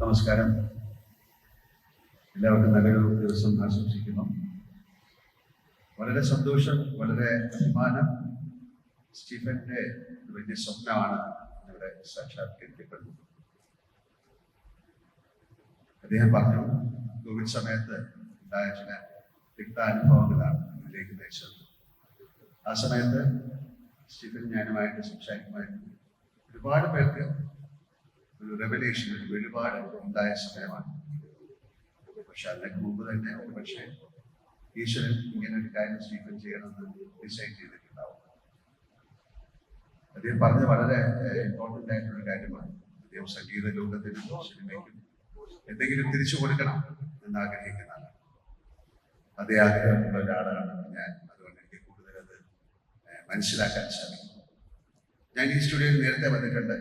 നമസ്കാരം. എല്ലാവർക്കും നല്ലൊരു ദിവസം ആശംസിക്കുന്നു. വളരെ സന്തോഷം വളരെ അഭിമാനം. സ്റ്റീഫന്റെ വലിയ സ്വപ്നമാണ് ഇവിടെ സാക്ഷാത്കരിക്കപ്പെടുന്നത് അദ്ദേഹം പറഞ്ഞു കോവിഡ് സമയത്ത് ഉണ്ടായ ചില തിക്താനുഭവങ്ങളാണ് ഇതിലേക്ക് നയിച്ചത്. ആ സമയത്ത് സ്റ്റീഫൻ ഞാനുമായിട്ട് സംസാരിക്കുമായിരുന്നു. ഒരുപാട് പേർക്ക് ഒരു റെവലേഷൻ ഒരു വെളിപാട് ഉണ്ടായ സമയമാണ്. പക്ഷെ അതിനൊക്കെ മുമ്പ് തന്നെ ഒരു പക്ഷേ ഈശ്വരൻ ഇങ്ങനെ ഒരു കാര്യം സ്റ്റീഫൻ ചെയ്യണമെന്ന് ഡിസൈഡ് ചെയ്തിട്ടുണ്ടാവും. അദ്ദേഹം പറഞ്ഞ വളരെ ഇമ്പോർട്ടന്റ് ആയിട്ടുള്ള കാര്യമാണ്. അദ്ദേഹം സംഗീത ലോകത്തിനും സിനിമയ്ക്കും എന്തെങ്കിലും തിരിച്ചു കൊടുക്കണം എന്ന് ആഗ്രഹിക്കുന്നതാണ് അതേ ആഗ്രഹമുള്ള ഒരാളാണ് ഞാൻ. അതുകൊണ്ട് എനിക്ക് കൂടുതൽ അത് മനസ്സിലാക്കാൻ സാധിക്കും. ഞാൻ ഈ സ്റ്റുഡിയോയിൽ നേരത്തെ വന്നിട്ടുണ്ട്.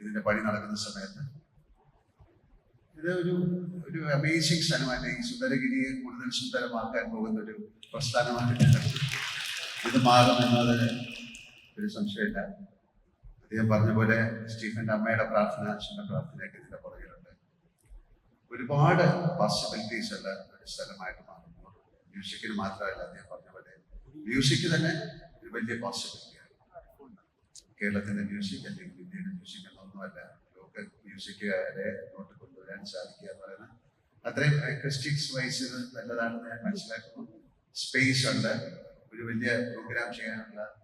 ഇതിന്റെ പണി നടക്കുന്ന സമയത്ത്. ഇത് ഒരു ഒരു അമേസിംഗ് സ്ഥലമാണ്. ഈ സുന്ദരഗിരിയെ കൂടുതൽ സുന്ദരമാക്കാൻ പോകുന്ന ഒരു പ്രസ്ഥാനമായിട്ടുണ്ട് ഇത് മാറുമെന്നതിന് ഒരു സംശയമില്ല. അദ്ദേഹം പറഞ്ഞ പോലെ സ്റ്റീഫന്റെ അമ്മയുടെ പ്രാർത്ഥന അച്ഛന്റെ പ്രാർത്ഥനയൊക്കെ ഇതിന്റെ പുറകിലുണ്ട്. ഒരുപാട് പോസിബിലിറ്റീസ് ഉള്ള ഒരു സ്ഥലമായിട്ട് മാറുന്നു. മ്യൂസിക്കിന് മാത്രമല്ല അദ്ദേഹം പറഞ്ഞ പോലെ. മ്യൂസിക് തന്നെ ഒരു വലിയ പോസിബിലിറ്റിയാണ് കേരളത്തിന്റെ മ്യൂസിക് അല്ലെങ്കിൽ ഇന്ത്യയുടെ മ്യൂസിക് എന്നൊന്നുമല്ല ലോക്കൽ മ്യൂസിക്കുകാരെ മുന്നോട്ട് കൊണ്ടുവരാൻ സാധിക്കുക എന്ന് പറയുന്നത് അത്രയും ക്രിസ്റ്റിക്സ് വൈസ് നല്ലതാണെന്ന് ഞാൻ മനസ്സിലാക്കുന്നു. സ്പേസ് ഉണ്ട്. ഒരു വലിയ പ്രോഗ്രാം ചെയ്യാനുള്ള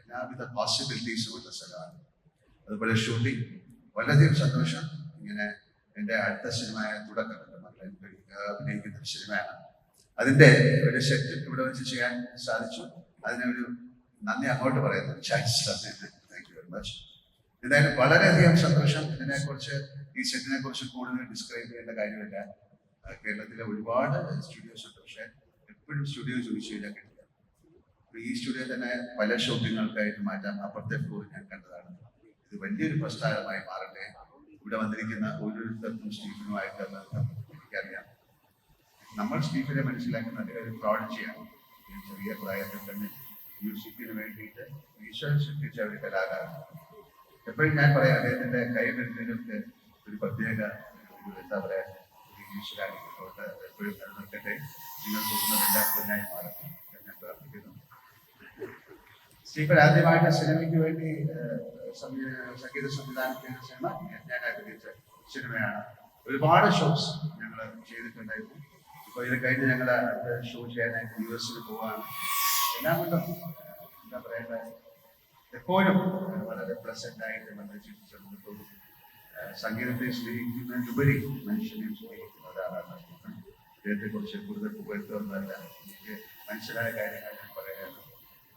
എല്ലാവിധ പോസിബിലിറ്റീസും ഉള്ള സ്ഥലമാണ്. അതുപോലെ ഷൂട്ടിംഗ് വളരെയധികം സന്തോഷം. ഇങ്ങനെ എന്റെ അടുത്ത സിനിമയായ തുടക്കമുണ്ട്. മക്കളെ അഭിനയിക്കുന്ന ഒരു സിനിമയാണ്. അതിന്റെ ഒരു സെറ്റ് ഇവിടെ വെച്ച് ചെയ്യാൻ സാധിച്ചു. അതിനൊരു നന്ദി അങ്ങോട്ട് പറയുന്നു. Chance thank you very much എന്തായാലും വളരെയധികം സന്തോഷം. ഇതിനെക്കുറിച്ച് ഈ സെറ്റിനെ കുറിച്ച് കൂടുതൽ ഡിസ്ക്രൈബ് ചെയ്യേണ്ട കാര്യമില്ല. കേരളത്തിലെ ഒരുപാട് സ്റ്റുഡിയോസ് ഉണ്ട്. പക്ഷെ എപ്പോഴും സ്റ്റുഡിയോ ചോദിച്ചു കഴിഞ്ഞാൽ കിട്ടില്ല ഈ സ്റ്റുഡിയോ തന്നെ പല ഷോപ്പിങ്ങുകൾക്കായിട്ട് മാറ്റാം. അപ്പുറത്തെ ഫ്ലോർ ഞാൻ കണ്ടതാണ്. ഇത് വലിയൊരു പ്രസ്ഥാനമായി മാറട്ടെ. ഇവിടെ വന്നിരിക്കുന്ന ഓരോരുത്തർക്കും സ്റ്റീഫനുമായിട്ട് എനിക്കറിയാം. നമ്മൾ സ്റ്റീഫനെ മനസ്സിലാക്കുന്ന ഒരു പ്രോഡക്റ്റിയാണ് ചെറിയ പ്രായത്തിൽ തന്നെ മ്യൂസിക്കിന് വേണ്ടിയിട്ട് ഈശ്വരൻ സൃഷ്ടിച്ച ഒരു കലാകാരൻ എപ്പോഴും ഞാൻ പറയാം അദ്ദേഹത്തിന്റെ കൈവരുന്നതിനൊക്കെ ഒരു പ്രത്യേക എന്താ പറയാ എപ്പോഴും നിലനിൽക്കട്ടെ നിങ്ങൾ മാറട്ടെ ഞാൻ പ്രാർത്ഥിക്കുന്നു. ശ്രീപ്പൻ ആദ്യമായിട്ട് സിനിമയ്ക്ക് വേണ്ടി സംഗീത സംവിധാനം സിനിമ ഞാൻ- ആഗ്രഹിച്ച സിനിമയാണ്. ഒരുപാട് ഷോസ് ഞങ്ങൾ ചെയ്തിട്ടുണ്ടായിരുന്നു. ഇപ്പോൾ ഇത് കഴിഞ്ഞ് ഞങ്ങൾ അടുത്ത ഷോ ചെയ്യാനായിട്ട് യു എസിൽ പോവാണ്. എല്ലാം കൊണ്ടും എന്താ പറയണ്ട എപ്പോഴും വളരെ പ്ലസന്റ് ആയിട്ട് നമ്മൾ ചിന്തിച്ചിട്ടുള്ളൂ സംഗീതത്തെ സ്നേഹിക്കുന്നതിനുപരി മനുഷ്യനെ സ്നേഹിക്കുന്ന ഒരാളാണ് അദ്ദേഹത്തെ കുറിച്ച് കൂടുതൽ പുകഴ്ത്തുന്നതല്ല. എനിക്ക് മനസ്സിലായ കാര്യങ്ങൾ ഞാൻ പറയാനുള്ളൂ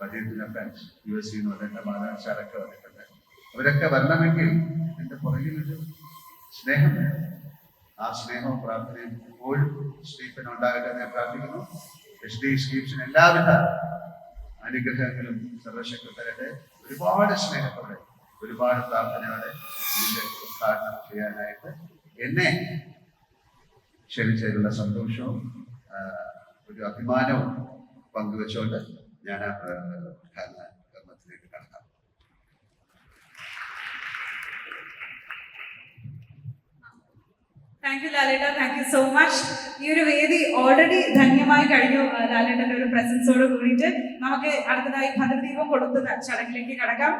അദ്ദേഹത്തിന്റെ ഫ്രണ്ട്സ് യു എസ് സിന്ന് വന്നിട്ട് മാതാപിതാക്കളൊക്കെ വന്നിട്ടുണ്ട്. അവരൊക്കെ വരണമെങ്കിൽ എന്റെ പുറകിലൊരു സ്നേഹം. ആ സ്നേഹവും പ്രാർത്ഥനയും എപ്പോഴും സ്റ്റീഫൻ ഉണ്ടാകട്ടെ ഞാൻ പ്രാർത്ഥിക്കുന്നു. എസ് ഡി സ്റ്റീഫ്സിന് എല്ലാവിധ അനുഗ്രഹങ്ങളും സർവശക്തി ഒരുപാട് സ്നേഹത്തോടെ ഒരുപാട് പ്രാർത്ഥനയോടെ ഇതിന്റെ ഉദ്ഘാടനം ചെയ്യാനായിട്ട് എന്നെ ക്ഷണിച്ചതിലുള്ള സന്തോഷവും ഒരു അഭിമാനവും പങ്കുവെച്ചുകൊണ്ട് ഞാൻ ഉദ്ഘാടന കർമ്മത്തിലേക്ക് കടക്കാം താങ്ക് യു ലാലേട്ട താങ്ക് യു സോ മച്ച് ഈ ഒരു വേദി ഓൾറെഡി ധന്യമായി കഴിഞ്ഞു ലാലേട്ടന്റെ ഒരു പ്രസൻസോട് കൂടിയിട്ട്. നമുക്ക് അടുത്തതായി ഭദ്രദീപം കൊടുക്കുന്ന ചടങ്ങിലേക്ക് കടക്കാം.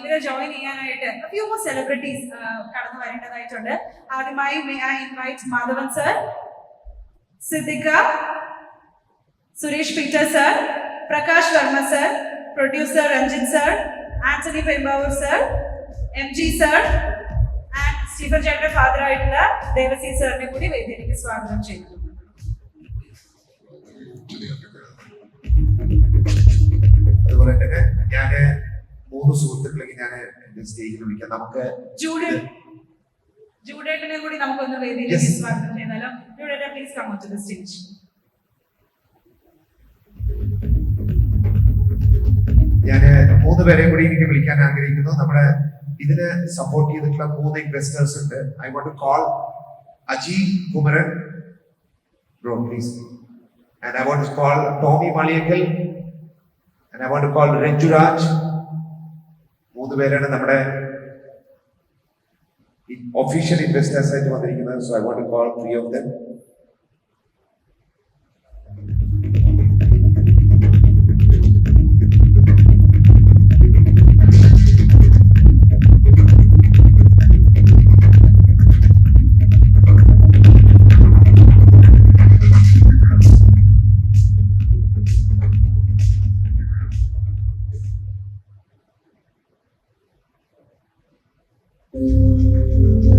ഇവരെ ജോയിൻ ചെയ്യാനായിട്ട് ഫ്യൂ മോർ സെലിബ്രിറ്റീസ് കടന്നു വരേണ്ടതായിട്ടുണ്ട്. ആദ്യമായി may I invite Madhavan sir Siddique Suresh Peter sir Prakash Varma sir producer Ranjith sir Antony Perumbavoor sir M G sir Stephen ചേട്ടന്റെ ഫാദർ ആയിട്ടുള്ള ദേവസി സാറിനെ കൂടി വേദിയിലേക്ക് സ്വാഗതം ചെയ്യുന്നു. അതുപോലെ തന്നെ ഞാൻ മൂന്ന് സുഹൃത്തുക്കളെങ്കിൽ ഞാൻ എന്റെ സ്റ്റേജിൽ വിളിക്കാം. നമുക്ക് ജൂഡ് ജൂഡേട്ടനെ കൂടി നമുക്കൊന്ന് വേദിയിലേക്ക്. സ്വാഗതം ചെയ്താലോ ജൂഡേട്ട please come to the stage ഞാൻ മൂന്ന് പേരെയും കൂടി എനിക്ക് വിളിക്കാൻ ആഗ്രഹിക്കുന്നു. നമ്മുടെ ഇതിന് സപ്പോർട്ട് ചെയ്തിട്ടുള്ള മൂന്ന് ഇൻവെസ്റ്റേഴ്സ് ഉണ്ട്. I want to call Aji Kumaran bro please and I want to call Tommy Maliyakkal and I want to call Ranjuraj മൂന്ന് പേരാണ് നമ്മുടെ ഒഫീഷ്യൽ ഇൻവെസ്റ്റേഴ്സ് ആയിട്ട് വന്നിരിക്കുന്നത്. So I want call three of them Música